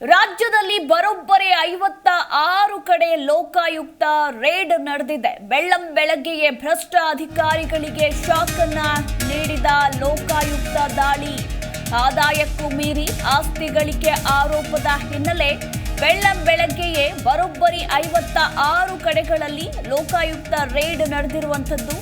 ರಾಜ್ಯದಲ್ಲಿ ಬರೋಬ್ಬರಿ ಐವತ್ತ ಆರು ಕಡೆ ಲೋಕಾಯುಕ್ತ ರೇಡ್ ನಡೆದಿದೆ. ಬೆಳ್ಳಂ ಬೆಳಗ್ಗೆಯೇ ಭ್ರಷ್ಟ ಅಧಿಕಾರಿಗಳಿಗೆ ಶಾಕ್ ಅನ್ನ ನೀಡಿದ ಲೋಕಾಯುಕ್ತ ದಾಳಿ. ಆದಾಯಕ್ಕೂ ಮೀರಿ ಆಸ್ತಿ ಗಳಿಕೆ ಆರೋಪದ ಹಿನ್ನೆಲೆ ಬೆಳ್ಳಂ ಬೆಳಗ್ಗೆಯೇ ಬರೋಬ್ಬರಿ ಐವತ್ತ ಆರು ಕಡೆಗಳಲ್ಲಿ ಲೋಕಾಯುಕ್ತ ರೇಡ್ ನಡೆದಿರುವಂಥದ್ದು.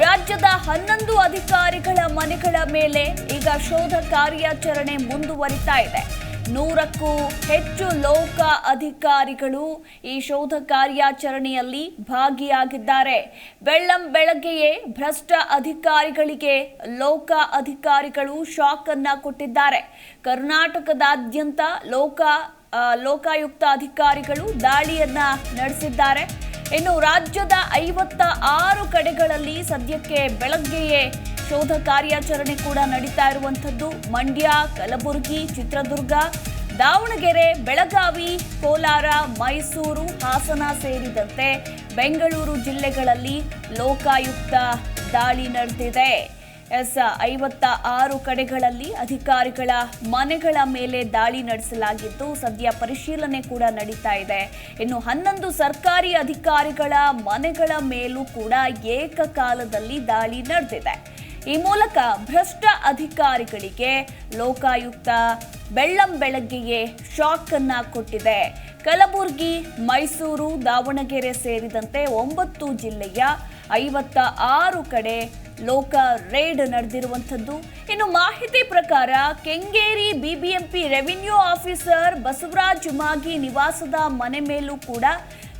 ರಾಜ್ಯದ ಹನ್ನೊಂದು ಅಧಿಕಾರಿಗಳ ಮನೆಗಳ ಮೇಲೆ ಈಗ ಶೋಧ ಕಾರ್ಯಾಚರಣೆ ಮುಂದುವರಿತಾ ಇದೆ. ನೂರಕ್ಕೂ ಹೆಚ್ಚು ಲೋಕ ಅಧಿಕಾರಿಗಳು ಈ ಶೋಧ ಕಾರ್ಯಾಚರಣೆಯಲ್ಲಿ ಭಾಗಿಯಾಗಿದ್ದಾರೆ. ಬೆಳ್ಳಂ ಬೆಳಗ್ಗೆಯೇ ಭ್ರಷ್ಟ ಅಧಿಕಾರಿಗಳಿಗೆ ಲೋಕ ಅಧಿಕಾರಿಗಳು ಶಾಕ್ ಅನ್ನ ಕೊಟ್ಟಿದ್ದಾರೆ. ಕರ್ನಾಟಕದಾದ್ಯಂತ ಲೋಕ ಲೋಕಾಯುಕ್ತ ಅಧಿಕಾರಿಗಳು ದಾಳಿಯನ್ನ ನಡೆಸಿದ್ದಾರೆ. ಇನ್ನು ರಾಜ್ಯದ ಐವತ್ತ ಆರು ಕಡೆಗಳಲ್ಲಿ ಸದ್ಯಕ್ಕೆ ಬೆಳಗ್ಗೆಯೇ ಶೋಧ ಕಾರ್ಯಾಚರಣೆ ಕೂಡ ನಡೀತಾ ಇರುವಂಥದ್ದು. ಮಂಡ್ಯ, ಕಲಬುರಗಿ, ಚಿತ್ರದುರ್ಗ, ದಾವಣಗೆರೆ, ಬೆಳಗಾವಿ, ಕೋಲಾರ, ಮೈಸೂರು, ಹಾಸನ ಸೇರಿದಂತೆ ಬೆಂಗಳೂರು ಜಿಲ್ಲೆಗಳಲ್ಲಿ ಲೋಕಾಯುಕ್ತ ದಾಳಿ ನಡೆದಿದೆ. ಎಸ್ ಐವತ್ತ ಆರು ಕಡೆಗಳಲ್ಲಿ ಅಧಿಕಾರಿಗಳ ಮನೆಗಳ ಮೇಲೆ ದಾಳಿ ನಡೆಸಲಾಗಿದ್ದು, ಸದ್ಯ ಪರಿಶೀಲನೆ ಕೂಡ ನಡೀತಾ ಇದೆ. ಇನ್ನು ಹನ್ನೊಂದು ಸರ್ಕಾರಿ ಅಧಿಕಾರಿಗಳ ಮನೆಗಳ ಮೇಲೂ ಕೂಡ ಏಕಕಾಲದಲ್ಲಿ ದಾಳಿ ನಡೆದಿದೆ. ಈ ಮೂಲಕ ಭ್ರಷ್ಟ ಅಧಿಕಾರಿಗಳಿಗೆ ಲೋಕಾಯುಕ್ತ ಬೆಳ್ಳಂ ಬೆಳಗ್ಗೆಯೇ ಶಾಕ್ ಅನ್ನ ಕೊಟ್ಟಿದೆ. ಕಲಬುರಗಿ, ಮೈಸೂರು, ದಾವಣಗೆರೆ ಸೇರಿದಂತೆ ಒಂಬತ್ತು ಜಿಲ್ಲೆಯ ಐವತ್ತ ಆರು ಕಡೆ ಲೋಕ ರೇಡ್ ನಡೆದಿರುವಂಥದ್ದು. ಇನ್ನು ಮಾಹಿತಿ ಪ್ರಕಾರ Kengeri BBMP revenue officer Basavaraj Magi ನಿವಾಸದ ಮನೆ ಮೇಲೂ ಕೂಡ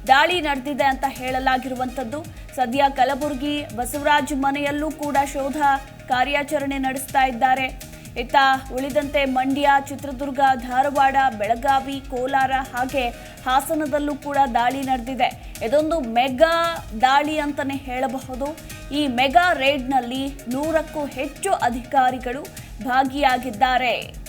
ದಾಳಿ ನಡೆದಿದೆ ಅಂತ ಹೇಳಲಾಗಿರುವಂಥದ್ದು. ಸದ್ಯ ಕಲಬುರಗಿ ಬಸವರಾಜ್ ಮನೆಯಲ್ಲೂ ಕೂಡ ಶೋಧ ಕಾರ್ಯಾಚರಣೆ ನಡೆಸ್ತಾ ಇದ್ದಾರೆ. ಇತ್ತ ಉಳಿದಂತೆ ಮಂಡ್ಯ, ಚಿತ್ರದುರ್ಗ, ಧಾರವಾಡ, ಬೆಳಗಾವಿ, ಕೋಲಾರ ಹಾಗೆ ಹಾಸನದಲ್ಲೂ ಕೂಡ ದಾಳಿ ನಡೆದಿದೆ. ಇದೊಂದು ಮೆಗಾ ದಾಳಿ ಅಂತಲೇ ಹೇಳಬಹುದು. ಈ ಮೆಗಾ ರೇಡ್ನಲ್ಲಿ ನೂರಕ್ಕೂ ಹೆಚ್ಚು ಅಧಿಕಾರಿಗಳು ಭಾಗಿಯಾಗಿದ್ದಾರೆ.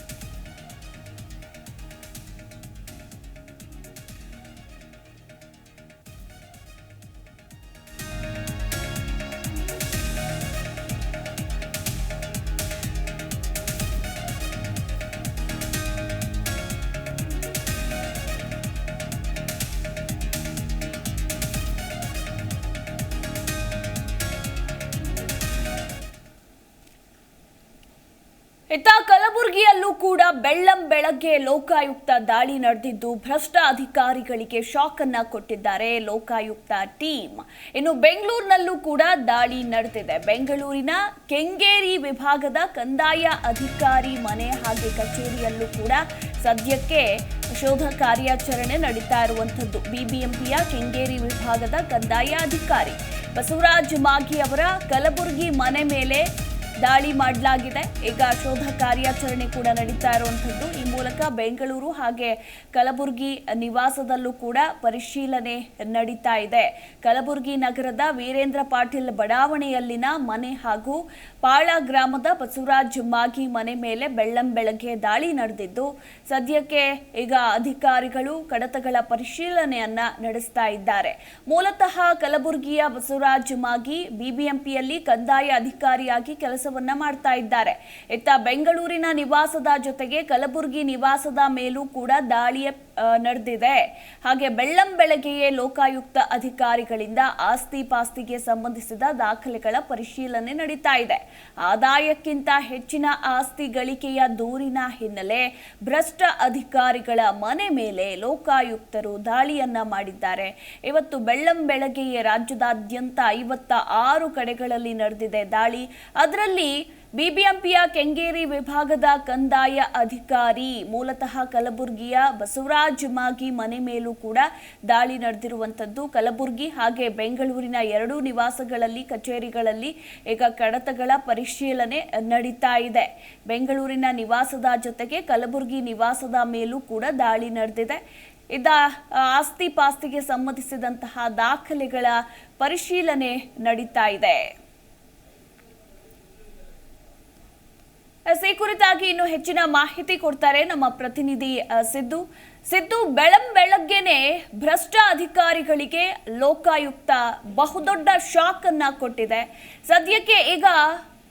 ಇತ್ತ ಕಲಬುರಗಿಯಲ್ಲೂ ಕೂಡ ಬೆಳ್ಳಂ ಬೆಳಗ್ಗೆ ಲೋಕಾಯುಕ್ತ ದಾಳಿ ನಡೆದಿದ್ದು ಭ್ರಷ್ಟ ಅಧಿಕಾರಿಗಳಿಗೆ ಶಾಕ್ ಅನ್ನ ಕೊಟ್ಟಿದ್ದಾರೆ ಲೋಕಾಯುಕ್ತ ಟೀಮ್. ಇನ್ನು ಬೆಂಗಳೂರಿನಲ್ಲೂ ಕೂಡ ದಾಳಿ ನಡೆದಿದೆ. ಬೆಂಗಳೂರಿನ ಕೆಂಗೇರಿ ವಿಭಾಗದ ಕಂದಾಯ ಅಧಿಕಾರಿ ಮನೆ ಹಾಗೆ ಕಚೇರಿಯಲ್ಲೂ ಕೂಡ ಸದ್ಯಕ್ಕೆ ಶೋಧ ಕಾರ್ಯಾಚರಣೆ ನಡೀತಾ ಇರುವಂಥದ್ದು. ಬಿಬಿಎಂಪಿಯ ಕೆಂಗೇರಿ ವಿಭಾಗದ ಕಂದಾಯ ಅಧಿಕಾರಿ ಬಸವರಾಜ್ ಮಾಗಿ ಅವರ ಕಲಬುರಗಿ ಮನೆ ಮೇಲೆ ದಾಳಿ ಮಾಡಲಾಗಿದೆ. ಈಗ ಶೋಧ ಕಾರ್ಯಾಚರಣೆ ಕೂಡ ನಡೀತಾ ಇರುವಂಥದ್ದು. ಈ ಮೂಲಕ ಬೆಂಗಳೂರು ಹಾಗೆ ಕಲಬುರಗಿ ನಿವಾಸದಲ್ಲೂ ಕೂಡ ಪರಿಶೀಲನೆ ನಡೀತಾ ಇದೆ. ಕಲಬುರಗಿ ನಗರದ ವೀರೇಂದ್ರ ಪಾಟೀಲ್ ಬಡಾವಣೆಯಲ್ಲಿನ ಮನೆ ಹಾಗೂ ಪಾಳ ಗ್ರಾಮದ ಬಸವರಾಜ್ ಮಾಗಿ ಮನೆ ಮೇಲೆ ಬೆಳ್ಳಂ ಬೆಳಗ್ಗೆ ದಾಳಿ ನಡೆದಿದ್ದು, ಸದ್ಯಕ್ಕೆ ಈಗ ಅಧಿಕಾರಿಗಳು ಕಡತಗಳ ಪರಿಶೀಲನೆಯನ್ನ ನಡೆಸ್ತಾ ಇದ್ದಾರೆ. ಮೂಲತಃ ಕಲಬುರಗಿಯ ಬಸವರಾಜ್ ಮಾಗಿ ಬಿಬಿಎಂಪಿಯಲ್ಲಿ ಕಂದಾಯ ಅಧಿಕಾರಿಯಾಗಿ ಕೆಲಸವನ್ನ ಮಾಡ್ತಾ ಇದ್ದಾರೆ. ಇತ್ತ ಬೆಂಗಳೂರಿನ ನಿವಾಸದ ಜೊತೆಗೆ ಕಲಬುರಗಿ ನಿವಾಸದ ಮೇಲೂ ಕೂಡ ದಾಳಿಯ ನಡೆದಿದೆ. ಹಾಗೆ ಬೆಳ್ಳಂ ಬೆಳಗ್ಗೆಯೇ ಲೋಕಾಯುಕ್ತ ಅಧಿಕಾರಿಗಳಿಂದ ಆಸ್ತಿ ಪಾಸ್ತಿಗೆ ಸಂಬಂಧಿಸಿದ ದಾಖಲೆಗಳ ಪರಿಶೀಲನೆ ನಡೀತಾ ಇದೆ. ಆದಾಯಕ್ಕಿಂತ ಹೆಚ್ಚಿನ ಆಸ್ತಿ ಗಳಿಕೆಯ ದೂರಿನ ಹಿನ್ನೆಲೆ ಭ್ರಷ್ಟ ಅಧಿಕಾರಿಗಳ ಮನೆ ಮೇಲೆ ಲೋಕಾಯುಕ್ತರು ದಾಳಿಯನ್ನ ಮಾಡಿದ್ದಾರೆ. ಇವತ್ತು ಬೆಳ್ಳಂ ಬೆಳಗ್ಗೆಯೇ ರಾಜ್ಯದಾದ್ಯಂತ ಐವತ್ತ ಆರು ಕಡೆಗಳಲ್ಲಿ ನಡೆದಿದೆ ದಾಳಿ. ಅದರಲ್ಲಿ ಬಿಬಿಎಂಪಿಯ ಕೆಂಗೇರಿ ವಿಭಾಗದ ಕಂದಾಯ ಅಧಿಕಾರಿ, ಮೂಲತಃ ಕಲಬುರಗಿಯ ಬಸವರಾಜ್ ಮಾಗಿ ಮನೆ ಮೇಲೂ ಕೂಡ ದಾಳಿ ನಡೆದಿರುವಂಥದ್ದು. ಕಲಬುರಗಿ ಹಾಗೆ ಬೆಂಗಳೂರಿನ ಎರಡೂ ನಿವಾಸಗಳಲ್ಲಿ, ಕಚೇರಿಗಳಲ್ಲಿ ಈಗ ಕಡತಗಳ ಪರಿಶೀಲನೆ ನಡೀತಾ ಇದೆ. ಬೆಂಗಳೂರಿನ ನಿವಾಸದ ಜೊತೆಗೆ ಕಲಬುರಗಿ ನಿವಾಸದ ಮೇಲೂ ಕೂಡ ದಾಳಿ ನಡೆದಿದೆ. ಇದ ಆಸ್ತಿ ಪಾಸ್ತಿಗೆ ಸಂಬಂಧಿಸಿದಂತಹ ದಾಖಲೆಗಳ ಪರಿಶೀಲನೆ ನಡೀತಾ ಇದೆ. ಈ ಕುರಿತಾಗಿ ಇನ್ನು ಹೆಚ್ಚಿನ ಮಾಹಿತಿ ಕೊಡ್ತಾರೆ ನಮ್ಮ ಪ್ರತಿನಿಧಿ ಸಿದ್ದು. ಸಿದ್ದು, ಬೆಳಂ ಬೆಳಗ್ಗೆನೆ ಭ್ರಷ್ಟ ಅಧಿಕಾರಿಗಳಿಗೆ ಲೋಕಾಯುಕ್ತ ಬಹುದೊಡ್ಡ ಶಾಕ್ ಅನ್ನ ಕೊಟ್ಟಿದೆ. ಸದ್ಯಕ್ಕೆ ಈಗ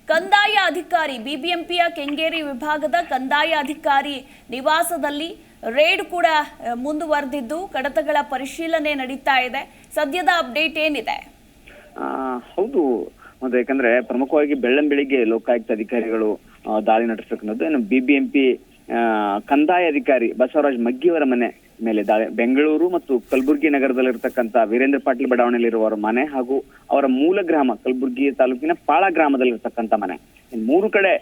ಕಂದಾಯ ಅಧಿಕಾರಿ, ಬಿಬಿಎಂಪಿಯ ಕೆಂಗೇರಿ ವಿಭಾಗದ ಕಂದಾಯ ಅಧಿಕಾರಿ ನಿವಾಸದಲ್ಲಿ ರೇಡ್ ಕೂಡ ಮುಂದುವರೆದಿದ್ದು, ಕಡತಗಳ ಪರಿಶೀಲನೆ ನಡೀತಾ ಇದೆ. ಸದ್ಯದ ಅಪ್ಡೇಟ್ ಏನಿದೆ? ಹೌದು. ಯಾಕಂದ್ರೆ ಪ್ರಮುಖವಾಗಿ ಬೆಳ್ಳಂ ಬೆಳಿಗ್ಗೆ ಲೋಕಾಯುಕ್ತ ಅಧಿಕಾರಿಗಳು ದಾಳಿ ನಡೆಸತಕ್ಕಂಥದ್ದು ಏನು ಬಿಬಿಎಂಪಿ ಕಂದಾಯ ಅಧಿಕಾರಿ ಬಸವರಾಜ್ ಮಗ್ಗಿಯವರ ಮನೆ ಮೇಲೆ ದಾಳಿ. ಬೆಂಗಳೂರು ಮತ್ತು ಕಲಬುರಗಿ ನಗರದಲ್ಲಿರ್ತಕ್ಕಂಥ ವೀರೇಂದ್ರ ಪಾಟೀಲ್ ಬಡಾವಣೆಯಲ್ಲಿರುವವರ ಮನೆ ಹಾಗೂ ಅವರ ಮೂಲ ಗ್ರಾಮ ಕಲಬುರಗಿ ತಾಲೂಕಿನ ಪಾಳ ಗ್ರಾಮದಲ್ಲಿರ್ತಕ್ಕಂಥ ಮನೆ. ಇನ್ನು ಮೂರು ಕಡೆ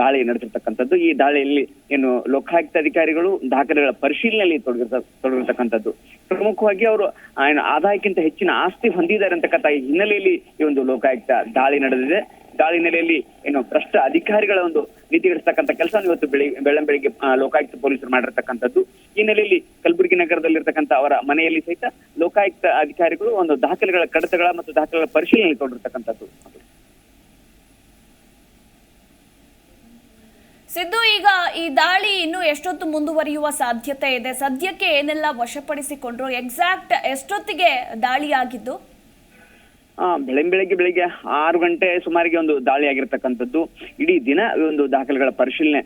ದಾಳಿ ನಡೆಸಿರ್ತಕ್ಕಂಥದ್ದು ಈ ದಾಳಿಯಲ್ಲಿ ಏನು ಲೋಕಾಯುಕ್ತ ಅಧಿಕಾರಿಗಳು ದಾಖಲೆಗಳ ಪರಿಶೀಲನೆಯಲ್ಲಿ ತೊಡಗಿರ್ತ, ತೊಡಗಿರ್ತಕ್ಕಂಥದ್ದು. ಪ್ರಮುಖವಾಗಿ ಅವರು ಏನು ಆದಾಯಕ್ಕಿಂತ ಹೆಚ್ಚಿನ ಆಸ್ತಿ ಹೊಂದಿದ್ದಾರೆ ಅಂತಕ್ಕಂಥ ಈ ಹಿನ್ನೆಲೆಯಲ್ಲಿ ಈ ಒಂದು ಲೋಕಾಯುಕ್ತ ದಾಳಿ ನಡೆದಿದೆ. ದಾಳಿ ಹಿನ್ನೆಲೆಯಲ್ಲಿ ಏನು ಭ್ರಷ್ಟ ಅಧಿಕಾರಿಗಳ ಒಂದು ನೀತಿಗಿಡಿಸ್ತಕ್ಕಂಥ ಕೆಲಸವನ್ನು ಇವತ್ತು ಬೆಳಿ, ಬೆಳ್ಳಂಬೆಳಿಗ್ಗೆ ಲೋಕಾಯುಕ್ತ ಪೊಲೀಸರು ಮಾಡಿರ್ತಕ್ಕಂಥದ್ದು. ಈ ಹಿನ್ನೆಲೆಯಲ್ಲಿ ಕಲಬುರಗಿ ನಗರದಲ್ಲಿರ್ತಕ್ಕಂಥ ಅವರ ಮನೆಯಲ್ಲಿ ಸಹಿತ ಲೋಕಾಯುಕ್ತ ಅಧಿಕಾರಿಗಳು ಒಂದು ದಾಖಲೆಗಳ ಕಡತಗಳ ಮತ್ತು ದಾಖಲೆಗಳ ಪರಿಶೀಲನೆ ತೊಡಗಿರ್ತಕ್ಕಂಥದ್ದು ಸಿದ್ದು, ಈಗ ಈ ದಾಳಿ ಇನ್ನು ಎಷ್ಟೊತ್ತು ಮುಂದುವರಿಯುವ ಸಾಧ್ಯತೆ ಇದೆ? ಸದ್ಯಕ್ಕೆ ಏನೆಲ್ಲ ವಶಪಡಿಸಿಕೊಂಡ್ರು? ಎಕ್ಸಾಕ್ಟ್ ಎಷ್ಟೊತ್ತಿಗೆ ದಾಳಿ ಆಗಿದ್ದು ಆ ಬೆಳಗ್ಗೆ ಬೆಳಿಗ್ಗೆ ಬೆಳಿಗ್ಗೆ ಆರು ಗಂಟೆ ಸುಮಾರಿಗೆ ಒಂದು ದಾಳಿ ಆಗಿರ್ತಕ್ಕಂಥದ್ದು. ಇಡೀ ದಿನ ಒಂದು ದಾಖಲೆಗಳ ಪರಿಶೀಲನೆ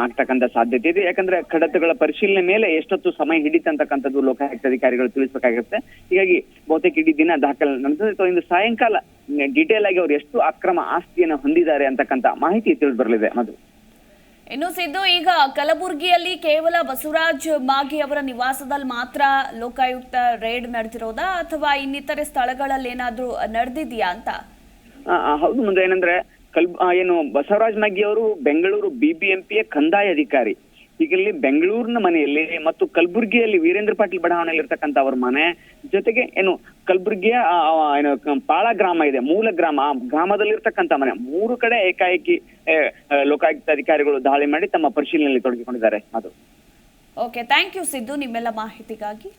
ಆಗ್ತಕ್ಕಂಥ ಸಾಧ್ಯತೆ ಇದೆ. ಯಾಕಂದ್ರೆ ಕಡತಗಳ ಪರಿಶೀಲನೆ ಮೇಲೆ ಎಷ್ಟೊತ್ತು ಸಮಯ ಹಿಡಿತಂತಕ್ಕಂಥದ್ದು ಲೋಕಾಯುಕ್ತ ಅಧಿಕಾರಿಗಳು ತಿಳಿಸಬೇಕಾಗುತ್ತೆ ಹೀಗಾಗಿ ಬಹುತೇಕ ಇಡೀ ದಿನ ದಾಖಲೆ ನಡೆದಿದೆ. ಅಥವಾ ಇಂದು ಸಾಯಂಕಾಲ, ಡಿಟೇಲ್ ಆಗಿ ಅವರು ಎಷ್ಟು ಅಕ್ರಮ ಆಸ್ತಿಯನ್ನು ಹೊಂದಿದ್ದಾರೆ ಅಂತಕ್ಕಂಥ ಮಾಹಿತಿ ತಿಳಿದು ಬರಲಿದೆ. ಮಧು. ಇನ್ನು ಸಿದ್ದು, ಈಗ ಕಲಬುರಗಿಯಲ್ಲಿ ಕೇವಲ ಬಸವರಾಜ್ ಮಾಗಿ ಅವರ ನಿವಾಸದಲ್ಲಿ ಮಾತ್ರ ಲೋಕಾಯುಕ್ತ ರೇಡ್ ನಡೆದಿರೋದಾ? ಅಥವಾ ಇನ್ನಿತರೆ ಸ್ಥಳಗಳಲ್ಲಿ ಏನಾದ್ರೂ ನಡೆದಿದೆಯಾ ಅಂತ? ಹೌದು ಮುಂದೆ. ಏನಂದ್ರೆ, ಕಲ್ ಏನು ಬಸವರಾಜ್ ಮಾಗಿ ಅವರು ಬೆಂಗಳೂರು ಬಿಬಿಎಂಪಿಯ ಕಂದಾಯ ಅಧಿಕಾರಿ. ಹೀಗಲ್ಲಿ ಬೆಂಗಳೂರಿನ ಮನೆಯಲ್ಲಿ ಮತ್ತು ಕಲಬುರಗಿಯಲ್ಲಿ ವೀರೇಂದ್ರ ಪಾಟೀಲ್ ಬಡಾವಣೆಯಲ್ಲಿ ಇರ್ತಕ್ಕಂಥ ಅವ್ರ ಮನೆ ಜೊತೆಗೆ ಏನು ಕಲಬುರಗಿಯ ಏನು ಪಾಳ ಗ್ರಾಮ ಇದೆ, ಮೂಲ ಗ್ರಾಮ, ಆ ಗ್ರಾಮದಲ್ಲಿ ಇರ್ತಕ್ಕಂಥ ಮನೆ. ಮೂರು ಕಡೆ ಏಕಾಏಕಿ ಲೋಕಾಯುಕ್ತ ಅಧಿಕಾರಿಗಳು ದಾಳಿ ಮಾಡಿ ತಮ್ಮ ಪರಿಶೀಲನೆಯಲ್ಲಿ ತೊಡಗಿಕೊಂಡಿದ್ದಾರೆ. ಅದು. ಓಕೆ ಥ್ಯಾಂಕ್ ಯು ಸಿದ್ದು, ನಿಮ್ಮೆಲ್ಲ ಮಾಹಿತಿಗಾಗಿ.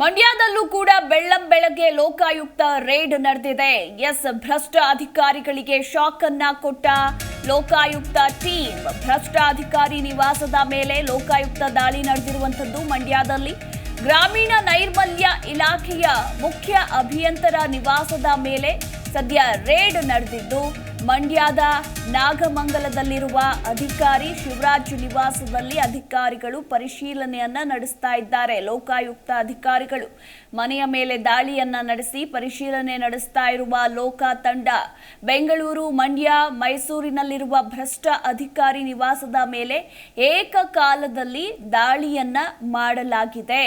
ಮಂಡ್ಯದಲ್ಲೂ ಕೂಡ ಬೆಳ್ಳಂ ಬೆಳಗ್ಗೆ ಲೋಕಾಯುಕ್ತ ರೇಡ್ ನಡೆದಿದೆ. ಎಸ್ ಭ್ರಷ್ಟ ಅಧಿಕಾರಿಗಳಿಗೆ ಶಾಕ್ ಅನ್ನ ಕೊಟ್ಟ ಲೋಕಾಯುಕ್ತ ಟೀಮ್. ಭ್ರಷ್ಟ ಅಧಿಕಾರಿ ನಿವಾಸದ ಮೇಲೆ ಲೋಕಾಯುಕ್ತ ದಾಳಿ ನಡೆದಿರುವಂತದ್ದು ಮಂಡ್ಯದಲ್ಲಿ. ಗ್ರಾಮೀಣ ನೈರ್ಮಲ್ಯ ಇಲಾಖೆಯ ಮುಖ್ಯ ಅಭಿಯಂತರ ನಿವಾಸದ ಮೇಲೆ ಸದ್ಯ ರೇಡ್ ನಡೆದಿದ್ದು ಮಂಡ್ಯದ ನಾಗಮಂಗಲದಲ್ಲಿರುವ ಅಧಿಕಾರಿ ಶಿವರಾಜ್ ನಿವಾಸದಲ್ಲಿ ಅಧಿಕಾರಿಗಳು ಪರಿಶೀಲನೆಯನ್ನ ನಡೆಸ್ತಾ ಇದ್ದಾರೆ. ಲೋಕಾಯುಕ್ತ ಅಧಿಕಾರಿಗಳು ಮನೆಯ ಮೇಲೆ ದಾಳಿಯನ್ನ ನಡೆಸಿ ಪರಿಶೀಲನೆ ನಡೆಸ್ತಾ ಇರುವ ಲೋಕ ತಂಡ ಬೆಂಗಳೂರು, ಮಂಡ್ಯ, ಮೈಸೂರಿನಲ್ಲಿರುವ ಭ್ರಷ್ಟ ಅಧಿಕಾರಿ ನಿವಾಸದ ಮೇಲೆ ಏಕಕಾಲದಲ್ಲಿ ದಾಳಿಯನ್ನ ಮಾಡಲಾಗಿದೆ.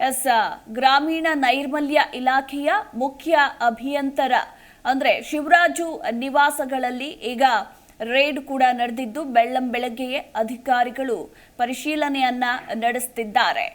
ಎಸ್, ಗ್ರಾಮೀಣ ನೈರ್ಮಲ್ಯ ಇಲಾಖೆಯ ಮುಖ್ಯ ಅಭಿಯಂತರ ಅಂದ್ರೆ ಶಿವರಾಜು ನಿವಾಸಗಳಲ್ಲಿ ಈಗ ರೇಡ್ ಕೂಡ ನಡೆದಿದ್ದು ಬೆಳ್ಳಂ ಬೆಳಗ್ಗೆಯೇ ಅಧಿಕಾರಿಗಳು ಪರಿಶೀಲನೆಯನ್ನ ನಡೆಸುತ್ತಿದ್ದಾರೆ